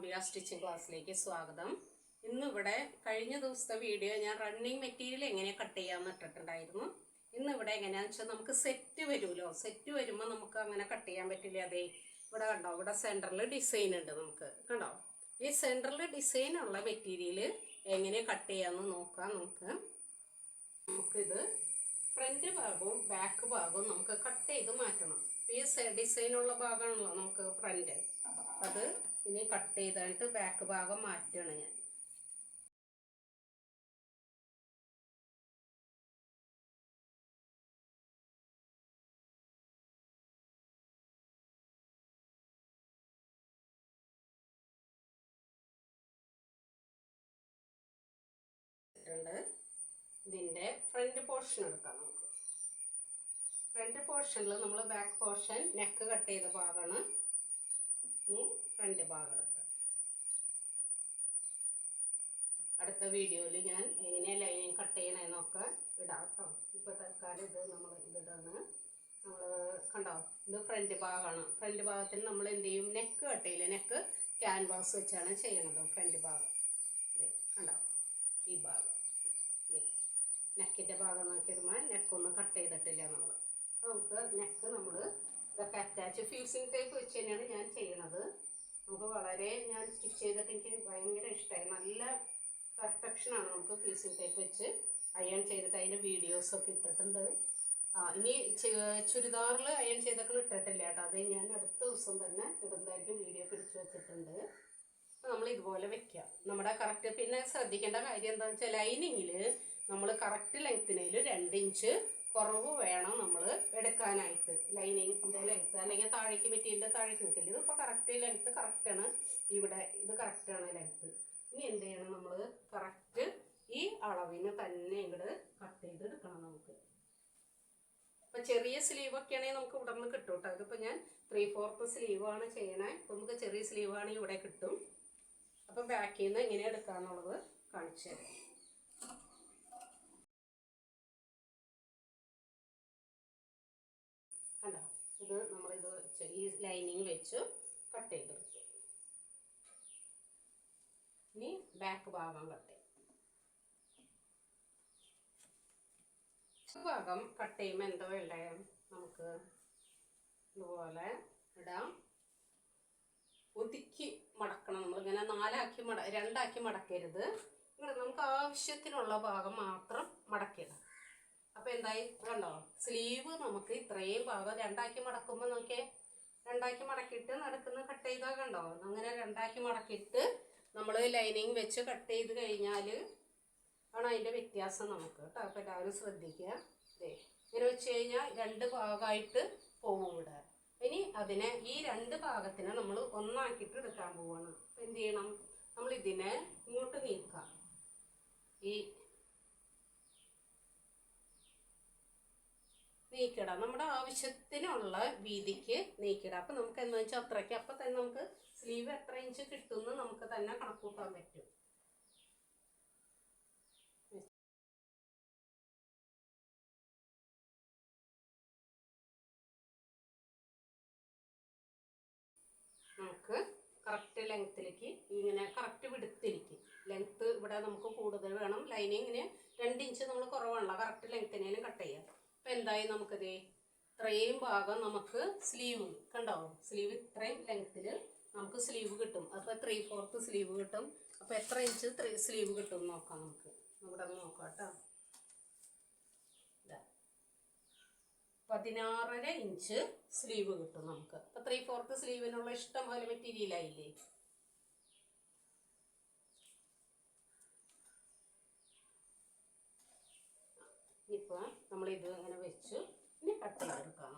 Ambika stitching ക്ലാസ്സിലേക്ക് സ്വാഗതം. ഇന്ന് ഇവിടെ കഴിഞ്ഞ ദിവസത്തെ വീഡിയോ ഞാൻ റണ്ണിങ് മെറ്റീരിയൽ എങ്ങനെ കട്ട് ചെയ്യാമെന്ന് ഇട്ടിട്ടുണ്ടായിരുന്നു. ഇന്ന് ഇവിടെ എങ്ങനെയാണെന്ന് വെച്ചാൽ നമുക്ക് സെറ്റ് വരുമല്ലോ. സെറ്റ് വരുമ്പോൾ നമുക്ക് അങ്ങനെ കട്ട് ചെയ്യാൻ പറ്റില്ല. അതെ ഇവിടെ കണ്ടോ? ഇവിടെ സെന്ററിൽ ഡിസൈൻ ഉണ്ട് നമുക്ക്. കണ്ടോ? ഈ സെന്ററിൽ ഡിസൈൻ ഉള്ള മെറ്റീരിയൽ എങ്ങനെ കട്ട് ചെയ്യാമെന്ന് നോക്കാം നമുക്ക്. നമുക്കിത് ഫ്രണ്ട് ഭാഗവും ബാക്ക് ഭാഗവും നമുക്ക് കട്ട് ചെയ്ത് മാറ്റണം. ഈ ഡിസൈനുള്ള ഭാഗമാണല്ലോ നമുക്ക് ഫ്രണ്ട് അത് ഇനി കട്ട് ചെയ്തിട്ട് ബാക്ക് ഭാഗം മാറ്റണം ഞാൻ. ഇതിന്റെ ഫ്രണ്ട് പോർഷൻ എടുക്കാം നമുക്ക്. ഫ്രണ്ട് പോർഷനിൽ നമ്മൾ ബാക്ക് പോർഷൻ നെക്ക് കട്ട് ചെയ്ത ഭാഗമാണ്. ഇനി ഫ്രണ്ട് ഭാഗം അടുത്ത വീഡിയോയിൽ ഞാൻ എങ്ങനെ ലൈനിങ് കട്ട് ചെയ്യണമെന്നൊക്കെ ഇടാം കേട്ടോ ഇപ്പോൾ തൽക്കാലം ഇത് നമ്മൾ ഇതിടാണ്. നമ്മൾ കണ്ടോ? ഇത് ഫ്രണ്ട് ഭാഗമാണ്. ഫ്രണ്ട് ഭാഗത്തിന് നമ്മൾ എന്ത് ചെയ്യും? നെക്ക് കട്ട് ചെയ്യില്ല? നെക്ക് ക്യാൻവാസ് വെച്ചാണ് ചെയ്യണത് ഫ്രണ്ട് ഭാഗം. കണ്ടോ? ഈ ഭാഗം. നെക്കിന്റെ ഭാഗം നോക്കിയിടുമ്പോൾ നെക്കൊന്നും കട്ട് ചെയ്തിട്ടില്ല നമ്മൾ നമുക്ക് നെക്ക് നമ്മൾ ഇതൊക്കെ അറ്റാച്ച് ഫ്യൂസിങ് ടൈപ്പ് വെച്ച് തന്നെയാണ് ഞാൻ ചെയ്യണത്. നമുക്ക് വളരെ ഞാൻ സ്റ്റിച്ച് ചെയ്തിട്ട് എനിക്ക് ഭയങ്കര ഇഷ്ടമായി നല്ല പെർഫെക്ഷനാണ് നമുക്ക് ഫ്യൂസിങ് ടൈപ്പ് വെച്ച് അയൺ ചെയ്തിട്ട് അതിന്റെ വീഡിയോസൊക്കെ ഇട്ടിട്ടുണ്ട്. ഇനി ചുരിദാറിൽ അയൺ ചെയ്തൊക്കെ ഇട്ടിട്ടില്ല കേട്ടോ. അത് ഞാൻ അടുത്ത ദിവസം തന്നെ ഇടുന്നതായിരിക്കും വീഡിയോ പിടിച്ചു വെച്ചിട്ടുണ്ട്. നമ്മൾ ഇതുപോലെ വെക്കുക നമ്മുടെ കറക്റ്റ് പിന്നെ ശ്രദ്ധിക്കേണ്ട കാര്യം എന്താണെന്ന് വെച്ചാൽ ലൈനിങ്ങിൽ നമ്മൾ കറക്റ്റ് ലെങ്ത്തിനേൽ രണ്ട് ഇഞ്ച് കുറവ് വേണം നമ്മൾ എടുക്കാനായിട്ട്. ലൈനിങ് ലെങ്ത്ത് അല്ലെങ്കിൽ താഴേക്ക് മെറ്റീരിയലിന്റെ താഴേക്ക് നിൽക്കില്ല ഇതിപ്പോൾ കറക്റ്റ് ലെങ്ത്ത് കറക്റ്റാണ് ഇവിടെ ഇത് കറക്റ്റാണ് ലെങ്ത്ത് ഇനി എന്ത് ചെയ്യണം നമ്മൾ കറക്റ്റ് ഈ അളവിന് തന്നെ ഇങ്ങോട്ട് കട്ട് ചെയ്ത് എടുക്കണം നമുക്ക്. ഇപ്പം ചെറിയ സ്ലീവ് ഒക്കെ ആണെങ്കിൽ നമുക്ക് ഇവിടെ നിന്ന് കിട്ടും കേട്ടോ ഇതിപ്പോൾ ഞാൻ ത്രീ ഫോർത്ത് സ്ലീവാണ് ചെയ്യണേ. അപ്പോൾ നമുക്ക് ചെറിയ സ്ലീവ് ആണെങ്കിൽ ഇവിടെ കിട്ടും. അപ്പം ബാക്കിൽ നിന്ന് എങ്ങനെ എടുക്കാന്നുള്ളത് കാണിച്ചു തരാം. ഇത് നമ്മളിത് ഈ ലൈനിങ് വെച്ച് കട്ട് ചെയ്തെടുത്തു. ഇനി ബാക്ക് ഭാഗം കട്ട് ചെയ്യും. ഭാഗം കട്ട് ചെയ്യുമ്പോൾ എന്തോ വേണ്ടേ? നമുക്ക് ഇതുപോലെ ഇടാം. ഒതുക്കി മടക്കണം നമ്മളിങ്ങനെ നാലാക്കി മട രണ്ടാക്കി മടക്കരുത്. ഇവിടെ നമുക്ക് ആവശ്യത്തിനുള്ള ഭാഗം മാത്രം മടക്കിയിടാം. അപ്പോൾ എന്തായി? കണ്ടോ സ്ലീവ് നമുക്ക് ഇത്രയും ഭാഗം രണ്ടാക്കി മടക്കുമ്പോൾ നമുക്ക് രണ്ടാക്കി മടക്കിയിട്ട് നടക്കുന്ന കട്ട് ചെയ്താൽ കണ്ടോ? അങ്ങനെ രണ്ടാക്കി മടക്കിയിട്ട് നമ്മൾ ലൈനിങ് വെച്ച് കട്ട് ചെയ്ത് കഴിഞ്ഞാൽ ആണ് അതിന്റെ വ്യത്യാസം നമുക്ക് കേട്ടോ. അപ്പോൾ എല്ലാവരും ശ്രദ്ധിക്കുക. ദേ ഇങ്ങനെ വെച്ച് കഴിഞ്ഞാൽ രണ്ട് ഭാഗമായിട്ട് പോകും ഇവിടെ. ഇനി അതിനെ ഈ രണ്ട് ഭാഗത്തിനെ നമ്മൾ ഒന്നാക്കിട്ട് എടുക്കാൻ പോവാണ്. എന്ത് ചെയ്യണം? നമ്മൾ ഇതിനെ ഇങ്ങോട്ട് നീക്കാം ഈ നീക്കിടാം. നമ്മുടെ ആവശ്യത്തിനുള്ള വീതിക്ക് നീക്കിടാം. അപ്പം നമുക്ക് എന്താ വെച്ചാൽ അത്രയ്ക്ക്. അപ്പം തന്നെ നമുക്ക് സ്ലീവ് എത്ര ഇഞ്ച് കിട്ടുമെന്ന് നമുക്ക് തന്നെ കണക്കൂട്ടാൻ പറ്റും. നമുക്ക് കറക്റ്റ് ലെങ്ത്തിലേക്ക് ഇങ്ങനെ കറക്റ്റ് വിടുത്തിരിക്കും ലെങ്ത്ത് ഇവിടെ നമുക്ക് കൂടുതൽ വേണം. ലൈനിങ്ങിന് രണ്ട് ഇഞ്ച് നമ്മൾ കുറവാണല്ലോ. കറക്റ്റ് ലെങ്ത്തിനേലും കട്ട് ചെയ്യാം. അപ്പം എന്തായി നമുക്കിത്? ഇത്രയും ഭാഗം നമുക്ക് സ്ലീവ് കണ്ടോ? സ്ലീവ് ഇത്രയും ലെങ്ത്തിൽ നമുക്ക് സ്ലീവ് കിട്ടും. അപ്പോൾ ത്രീ ഫോർത്ത് സ്ലീവ് കിട്ടും. അപ്പോൾ എത്ര ഇഞ്ച് ത്രീ സ്ലീവ് കിട്ടും നോക്കാം നമുക്ക്. ഇവിടെ നോക്കാം കേട്ടോ. പതിനാറര ഇഞ്ച് സ്ലീവ് കിട്ടും നമുക്ക്. അപ്പോൾ ത്രീ ഫോർത്ത് സ്ലീവിനുള്ള ഇഷ്ടം പോലെ മെറ്റീരിയൽ ഇപ്പോൾ നമ്മൾ ഇത് ഇങ്ങനെ വെച്ച് ഇനി കട്ട് ചെയ്തെടുക്കാം.